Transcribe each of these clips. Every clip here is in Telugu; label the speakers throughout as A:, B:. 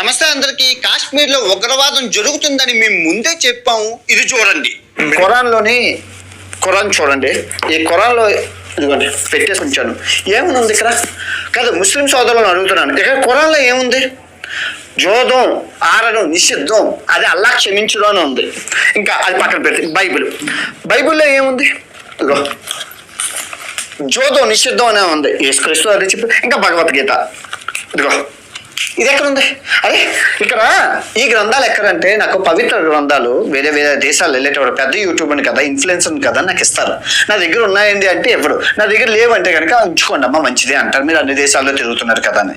A: నమస్తే అందరికి. కాశ్మీర్లో ఉగ్రవాదం జరుగుతుందని మేము ముందే చెప్పాము. ఇది చూడండి. ఖురాన్లోని ఖురాన్ చూడండి. ఈ ఖురాన్లో ఇదిగోండి పెట్టేసి ఉంచాను. ఏముంది ఇక్కడ? కాదు ముస్లిం సోదరులను అడుగుతున్నాను. ఇక్కడ ఖురాన్లో ఏముంది? జోదం ఆరడం నిషిద్ధం. అది అల్లా క్షమించడం అని ఉంది. ఇంకా అది పక్కన పెడితే బైబిల్. బైబిల్లో ఏముంది? ఇదిగో. జోదం నిషిద్ధం అనే ఉంది. యేసుక్రీస్తు అది చెప్పి ఇంకా భగవద్గీత. ఇదిగో. ఇది ఎక్కడ ఉంది అరే ఇక్కడ? ఈ గ్రంథాలు ఎక్కడంటే నాకు పవిత్ర గ్రంథాలు వేరే వేరే దేశాలు వెళ్ళేటప్పుడు పెద్ద యూట్యూబర్ని కదా ఇన్ఫ్లుయెన్సర్ కదా నాకు ఇస్తారు. నా దగ్గర ఉన్నాయండి అంటే ఎవరు? నా దగ్గర లేవంటే కనుక ఉంచుకోండి అమ్మా మంచిదే అంటారు. మీరు అన్ని దేశాల్లో తిరుగుతున్నారు కదా అని.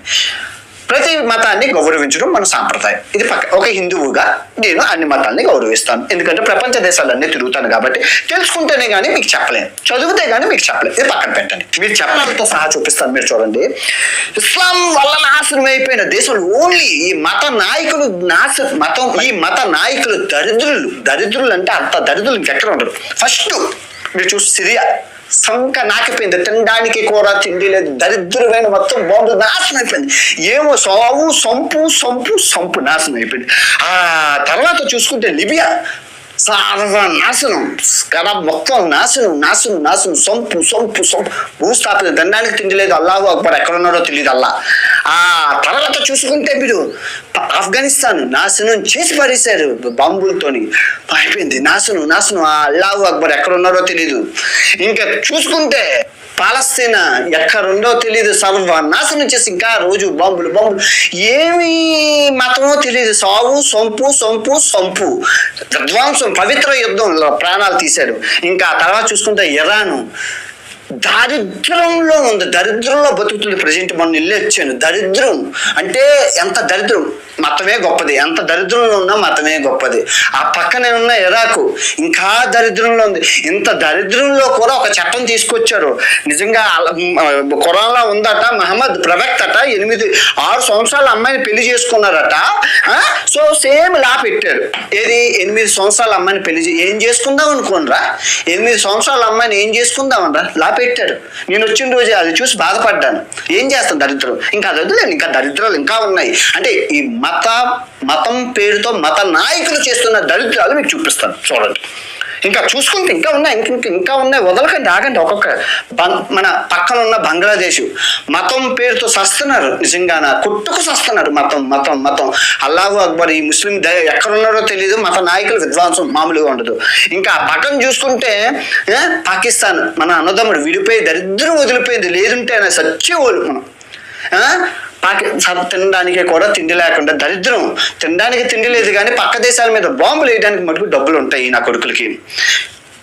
A: ప్రతి మతాన్ని గౌరవించడం మన సాంప్రదాయం. ఇది పక్క ఒక హిందువుగా నేను అన్ని మతాల్ని గౌరవిస్తాను. ఎందుకంటే ప్రపంచ దేశాలన్నీ తిరుగుతాను కాబట్టి తెలుసుకుంటేనే కానీ మీకు చెప్పలేను. చదివితే కానీ మీకు చెప్పలేను. ఇది పక్కన పెట్టండి. మీరు చెప్పడంతో సహా చూపిస్తాను మీరు చూడండి. ఇస్లాం వల్ల నాశనం అయిపోయిన దేశంలో ఓన్లీ ఈ మత నాయకులు నాశ మతం ఈ మత నాయకులు దరిద్రులు దరిద్రులు అంటే అంత దరిద్రులు ఇంకెక్కడ ఉండరు. ఫస్ట్ మీరు చూసి సిరియా. సంక నాకిపోయింది. తినడానికి కూర తిండి లేదు. దరిద్రమైన మొత్తం బాంబు నాశనం అయిపోయింది. ఏమో సావు సంపు సంపు సంపు నాశనం అయిపోయింది. ఆ తర్వాత చూసుకుంటే లిబియా నాశనం కదా మొత్తం నాశనం నాశనం నాశనం. సొంపు సొంపు సొంపు. భూస్థాపన దండానికి తిండి లేదు. అల్లాహు అక్బర్ ఎక్కడ ఉన్నాడో తెలియదు అల్లా. ఆ తర్వాత చూసుకుంటే మీరు ఆఫ్ఘనిస్తాన్ నాశనం చేసి పడేశారు బాంబులతోని. అయిపోయింది నాశనం నాశనం. ఆ అల్లాహు అక్బర్ ఎక్కడ ఉన్నారో తెలియదు ఇంకా చూసుకుంటే పాలస్తీనా ఎక్కడుందో తెలియదు సర్వనాశనం చేసి ఇంకా రోజు బాంబులు బాంబులు. ఏమి మతమో తెలియదు సావు సొంపు సొంపు సొంపు. విధ్వంసం పవిత్ర యుద్ధంలో ప్రాణాలు తీశారు ఇంకా తర్వాత చూసుకుంటే ఇరాను. దారిద్రంలో ఉంది. దరిద్రంలో బతుకుతుంది ప్రజెంట్. మొన్న ఇల్లు వచ్చాను దరిద్రం. అంటే ఎంత దరిద్రం? మతమే గొప్పది. ఎంత దరిద్రంలో ఉన్నా మతమే గొప్పది. ఆ పక్కనే ఉన్న ఇరాకు ఇంకా దరిద్రంలో ఉంది. ఇంత దరిద్రంలో కూడా ఒక చట్టం తీసుకొచ్చారు. నిజంగా కురాలా ఉందట మహమ్మద్ ప్రవక్తట. ఎనిమిది ఆరు సంవత్సరాల అమ్మాయిని పెళ్ళి చేసుకున్నారట. ఆ? సో సేమ్ లా పెట్టారు. ఏది? ఎనిమిది సంవత్సరాల అమ్మాయిని పెళ్ళి ఏం చేసుకుందాం అనుకోనరా ఎనిమిది సంవత్సరాల అమ్మాయిని ఏం చేసుకుందామనరా లా పెట్టాడు. నేను వచ్చిన రోజు అది చూసి బాధపడ్డాను. ఏం చేస్తాను దరిద్రం? ఇంకా అది వదిలేదు ఇంకా దరిద్రాలు ఇంకా ఉన్నాయి. అంటే ఈ మత మతం పేరుతో మత నాయకులు చేస్తున్న దరిద్రాలు మీకు చూపిస్తాను. చూడండి. ఇంకా చూసుకుంటే ఇంకా ఉన్నాయి ఇంక ఇంకా ఉన్నాయి. వదలకండి ఆగండి ఒక్కొక్క బం- మన పక్కన ఉన్న బంగ్లాదేశ్. మతం పేరుతో సస్తున్నారు నిజంగాన? కుట్టుకు సస్తున్నారు మతం మతం మతం. అల్లాహు అక్బర్ ఈ ముస్లిం ద ఎక్కడున్నారో తెలియదు మత నాయకులు విద్వాంసం మామూలుగా ఉండదు. ఇంకా ఆ పక్కన చూసుకుంటే పాకిస్తాన్ మన అన్నదమ్ముడు విడిపోయి దరిద్రం వదిలిపోయింది. లేదుంటే ఆయన సచ్చేవాళ్ళు మనం. పాకి స- తినడానికి కూడా తిండి లేకుండా దరిద్రం. తినడానికి తిండి లేదు కానీ పక్క దేశాల మీద బాంబులు వేయడానికి మటుకు డబ్బులు ఉంటాయి నా కొడుకులకి.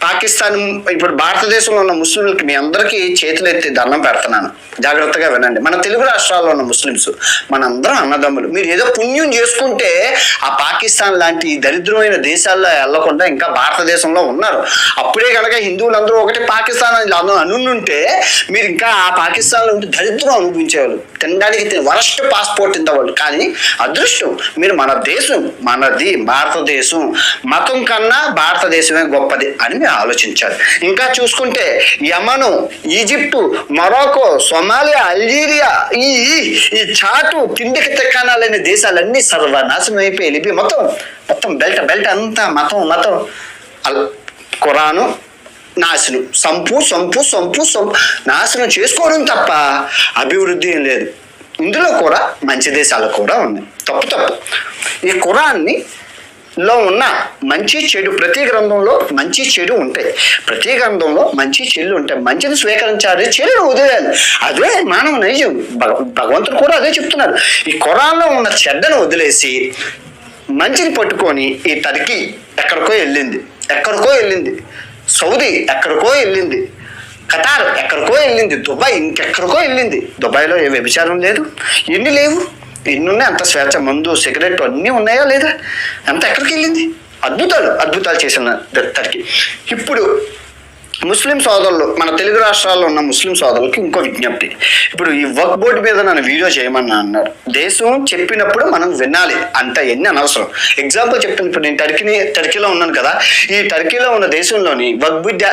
A: పాకిస్తాన్ ఇప్పుడు భారతదేశంలో ఉన్న ముస్లింలకి మీ అందరికీ చేతులెత్తి దండం పెడుతున్నాను. జాగ్రత్తగా వినండి. మన తెలుగు రాష్ట్రాల్లో ఉన్న ముస్లిమ్స్ మనందరం అన్నదమ్ములు. మీరు ఏదో పుణ్యం చేసుకుంటే ఆ పాకిస్తాన్ లాంటి దరిద్రమైన దేశాల్లో వెళ్ళకుండా ఇంకా భారతదేశంలో ఉన్నారు. అప్పుడే కనుక హిందువులందరూ ఒకటి పాకిస్తాన్ అని అనుంటే మీరు ఇంకా ఆ పాకిస్తాన్లో ఉంటే దరిద్రం అనుభవించేవాళ్ళు. తినడానికి వరస్ట్ పాస్పోర్ట్ ఇంతవాళ్ళు కానీ అదృష్టం మీరు మన దేశం మనది భారతదేశం. మతం కన్నా భారతదేశమే గొప్పది అని ఆలోచించారు. ఇంకా చూసుకుంటే Yemen Egypt Morocco Somalia Algeria ఈ ఈ- చాటు తిండికి తెక్కానాలనే దేశాలన్నీ సర్వనాశనం అయిపోయి లిపి మొత్తం మొత్తం బెల్ట్ బెల్ట్ అంతా మతం మతం అల్ ఖురాను నాశనం. సంపు సంపు సంపు సంపు నాశనం చేసుకోవడం తప్ప అభివృద్ధి ఏం లేదు. ఇందులో కూడా మంచి దేశాలు కూడా ఉన్నాయి. తప్పు తప్పు. ఈ ఖురాన్ని లో ఉన్న మంచి చెడు ప్రతి గ్రంథంలో మంచి చెడు ఉంటాయి. ప్రతి గ్రంథంలో మంచి చెడు ఉంటాయి. మంచిని స్వీకరించాలి. చెడును వదిలేయాలి అదే మానవ నైజం. భగవంతుడు కూడా అదే చెప్తున్నారు. ఈ కురాల్లో ఉన్న చెడ్డను వదిలేసి మంచిని పట్టుకొని ఈ తరికి ఎక్కడికో వెళ్ళింది. ఎక్కడికో వెళ్ళింది. సౌదీ ఎక్కడికో వెళ్ళింది. ఖతార్ ఎక్కడికో వెళ్ళింది. దుబాయ్ ఇంకెక్కడికో వెళ్ళింది. దుబాయ్లో ఏ వ్యభిచారం లేదు. ఎన్ని లేవు? ఎన్ని ఉన్నాయి అంత స్వేచ్ఛ. మందు సిగరెట్ అన్నీ ఉన్నాయా లేదా? అంత ఎక్కడికి వెళ్ళింది అద్భుతాలు అద్భుతాలు చేసిన టర్కీ ఇప్పుడు ముస్లిం సోదరులు మన తెలుగు రాష్ట్రాల్లో ఉన్న ముస్లిం సోదరులకి ఇంకో విజ్ఞప్తి. ఇప్పుడు ఈ వర్క్ బోర్డు మీద నన్ను వీడియో చేయమని అన్నారు. దేశం చెప్పినప్పుడు మనం వినాలి అంత ఎన్ని అనవసరం. ఎగ్జాంపుల్ చెప్పినప్పుడు నేను టర్కీని టర్కీలో ఉన్నాను కదా. ఈ టర్కీలో ఉన్న దేశంలోని వర్క్ బోర్డ్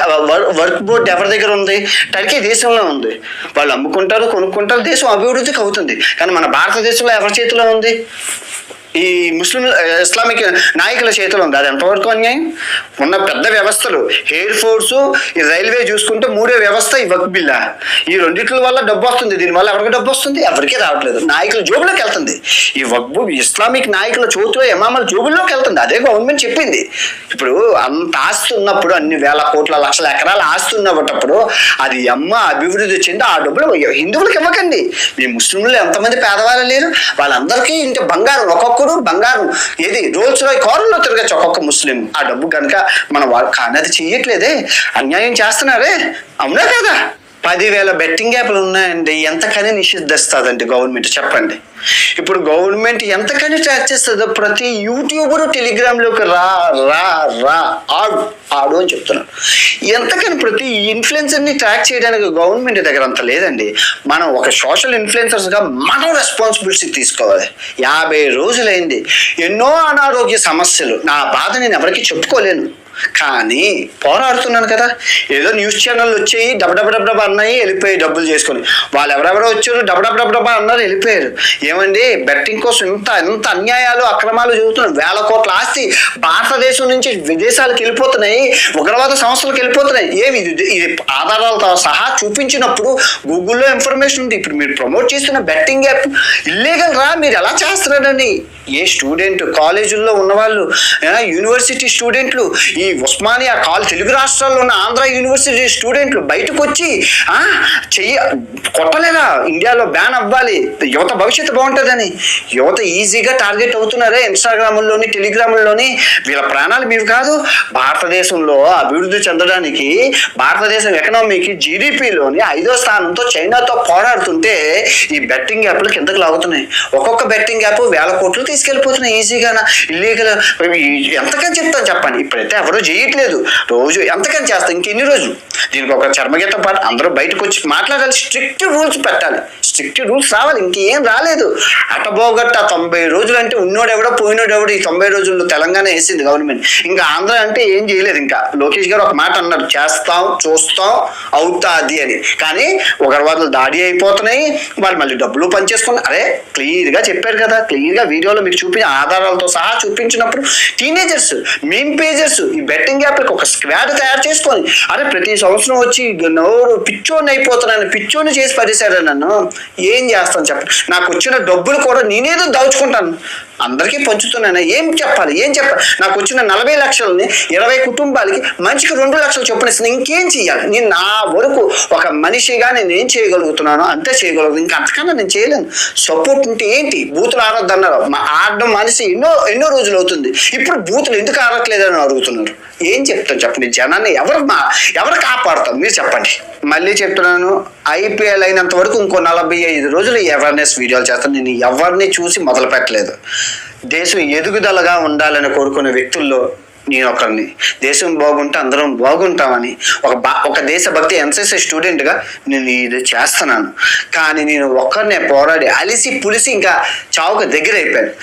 A: వర్క్ బోర్డ్ ఎవరి దగ్గర ఉంది? టర్కీ దేశంలో ఉంది. వాళ్ళు అమ్ముకుంటారు కొనుక్కుంటారు దేశం అభివృద్ధికి అవుతుంది. కానీ మన భారతదేశంలో ఎవరి చేతిలో ఉంది? ఈ ముస్లిం ఇస్లామిక్ నాయకుల చేతిలో ఉంది. అది ఎంతవరకు అన్యాయం? ఉన్న పెద్ద వ్యవస్థలు ఎయిర్ ఫోర్స్ ఈ రైల్వే చూసుకుంటే మూడే వ్యవస్థ ఈ వక్ బిల్లా. ఈ రెండిట్ల వల్ల డబ్బు వస్తుంది. దీనివల్ల ఎవరికి డబ్బు వస్తుంది? ఎవరికీ రావట్లేదు. నాయకుల జోబులోకి వెళ్తుంది. ఈ వక్బు ఇస్లామిక్ నాయకుల చోతులో ఎమామల జోబుల్లోకి వెళ్తుంది. అదే గవర్నమెంట్ చెప్పింది. ఇప్పుడు అంత ఆస్తి ఉన్నప్పుడు అన్ని వేల కోట్ల లక్షల ఎకరాల ఆస్తి ఉన్నప్పుడు అది అమ్మ అభివృద్ధి చెంది ఆ డబ్బులు హిందువులకు ఇవ్వకండి. మీ ముస్లింలు ఎంతమంది పేదవాళ్ళు లేరు? వాళ్ళందరికీ ఇంటి బంగారం ఒక్కొక్క ఒక్కొక్కరు బంగారం. ఏది? రోల్స్ రాయ్ కారులో తిరగచ్చు ఒక్కొక్క ముస్లిం. ఆ డబ్బు కనుక మన వాళ్ళు కానీ అది చెయ్యట్లేదే? అన్యాయం చేస్తున్నారే? అవునా కదా? పదివేల బెట్టింగ్ యాప్లు ఉన్నాయండి. ఎంతకని నిషిద్ధిస్తుందండి గవర్నమెంట్? చెప్పండి. ఇప్పుడు గవర్నమెంట్ ఎంతకని ట్రాక్ చేస్తుందో ప్రతి యూట్యూబరు టెలిగ్రామ్లోకి రా రా రా ఆడు ఆడు అని చెప్తున్నాడు ఎంతకని ప్రతి ఇన్ఫ్లుయెన్సర్ని ట్రాక్ చేయడానికి గవర్నమెంట్ దగ్గర అంత లేదండి. మనం ఒక సోషల్ ఇన్ఫ్లుయెన్సర్స్గా మనం రెస్పాన్సిబిలిటీ తీసుకోవాలి. యాభై రోజులైంది. ఎన్నో అనారోగ్య సమస్యలు. నా బాధ నేను ఎవరికి చెప్పుకోలేను. కానీ పోరాడుతున్నాను కదా. ఏదో న్యూస్ ఛానల్ వచ్చాయి డబ్బడబ్బడబ్బ అన్నాయి వెళ్ళిపోయి డబ్బులు చేసుకొని. వాళ్ళు ఎవరెవరో వచ్చారు డబ్బడబ్బడబ్బ అన్నారు వెళ్ళిపోయారు. ఏమండి బెట్టింగ్ కోసం ఇంత ఎంత అన్యాయాలు అక్రమాలు జరుగుతున్నాయి. వేల కోట్ల ఆస్తి భారతదేశం నుంచి విదేశాలకు వెళ్ళిపోతున్నాయి ఉగ్రవాద సంస్థలకు వెళ్ళిపోతున్నాయి. ఏమి ఇది? ఇది ఆధారాలతో సహా చూపించినప్పుడు గూగుల్లో ఇన్ఫర్మేషన్ ఉంది. ఇప్పుడు మీరు ప్రమోట్ చేస్తున్న బెట్టింగ్ యాప్ ఇల్లీగల్ రా మీరు ఎలా చేస్తున్నారని? ఏ స్టూడెంట్ కాలేజీల్లో ఉన్నవాళ్ళు యూనివర్సిటీ స్టూడెంట్లు ఈ ఉస్మానియా కాల్ తెలుగు రాష్ట్రాల్లో ఉన్న ఆంధ్ర యూనివర్సిటీ స్టూడెంట్లు బయటకు వచ్చి చెయ్య కొట్టలేదా? ఇండియాలో బ్యాన్ అవ్వాలి. యువత భవిష్యత్తు బాగుంటుందని. యువత ఈజీగా టార్గెట్ అవుతున్నారే ఇన్స్టాగ్రాముల్లోని టెలిగ్రాముల్లోని. వీళ్ళ ప్రాణాలు మీవి కాదు భారతదేశంలో అభివృద్ధి చెందడానికి భారతదేశం ఎకనామీకి జీడిపిలోని ఐదో స్థానంతో చైనాతో పోరాడుతుంటే ఈ బెట్టింగ్ యాప్లు కిందకు లాగుతున్నాయి. ఒక్కొక్క బెట్టింగ్ యాప్ వేల కోట్లు తీసుకెళ్ళిపోతున్నాయి ఈజీగా ఇల్లీగల్. ఎంతకని చెప్తాను చెప్పండి. ఇప్పుడైతే ఎవరు చేయట్లేదు. రోజు ఎంతకని చేస్తాం? ఇంకెన్ని రోజులు? దీనికి ఒక చర్మగీతం పాట. అందరూ బయటకు వచ్చి మాట్లాడాలి. స్ట్రిక్ట్ రూల్స్ పెట్టాలి. స్ట్రిక్ట్ రూల్స్ రావాలి ఇంకేం రాలేదు. అటబోగట్ట తొంభై రోజులు అంటే ఉన్నోడెవడో ఎవడో ఈ తొంభై రోజుల్లో తెలంగాణ వేసింది గవర్నమెంట్. ఇంకా ఆంధ్ర అంటే ఏం చేయలేదు ఇంకా. లోకేష్ గారు ఒక మాట అన్నారు చేస్తాం చూస్తాం అవుతాది అని. కానీ ఉగ్రవాదులు దాడి అయిపోతున్నాయి వాళ్ళు మళ్ళీ డబ్బులు పనిచేసుకుని అరే క్లియర్గా చెప్పారు కదా క్లియర్గా వీడియోలో మీకు చూపి ఆధారాలతో సహా చూపించినప్పుడు టీనేజర్స్ మీన్ పేజర్స్ ఈ బెట్టింగ్ యాప్లకు ఒక స్క్వాడ్ తయారు చేసుకొని అరే ప్రతి సంవత్సరం వచ్చి నోరు పిచ్చోని అయిపోతున్నాను పిచ్చోని చేసి పడేశాడు నన్ను? ఏం చేస్తాను చెప్పండి నాకు వచ్చిన డబ్బులు కూడా నేనేదో దాచుకుంటాను. అందరికీ పంచుతున్నాను? ఏం చెప్పాలి? ఏం చెప్పాలి నాకు వచ్చిన నలభై లక్షలని ఇరవై కుటుంబాలకి మనిషికి రెండు లక్షలు చొప్పున ఇంకేం చేయాలి నేను నా వరకు ఒక మనిషిగా నేను ఏం చేయగలుగుతున్నాను అంతే చేయగలుగుతాను. ఇంకా అంతకన్నా నేను చేయలేను. సపోర్ట్ ఉంటే ఏంటి? బూతులు ఆడొద్దు అన్నారు. మా ఆడడం మనిషి ఎన్నో ఎన్నో రోజులు అవుతుంది. ఇప్పుడు బూతులు ఎందుకు ఆడట్లేదని అడుగుతున్నారు? ఏం చెప్తాను చెప్పండి? జనాన్ని ఎవరు మా ఎవరు కాపాడుతాం మీరు చెప్పండి. మళ్ళీ చెప్తున్నాను. ఐపీఎల్ అయినంత వరకు ఇంకో నలభై ఐదు రోజులు అవేర్నెస్ వీడియోలు చేస్తాను. నేను ఎవరిని చూసి మొదలు పెట్టలేదు. దేశం ఎదుగుదలగా ఉండాలని కోరుకునే వ్యక్తుల్లో నేను ఒకరిని. దేశం బాగుంటే అందరం బాగుంటామని ఒక బా ఒక దేశభక్తి ఎన్సీసీ స్టూడెంట్గా నేను ఇది చేస్తున్నాను. కానీ నేను ఒక్కరినే పోరాడి అలిసి పులిసి ఇంకా చావుకు దగ్గర అయిపోయాను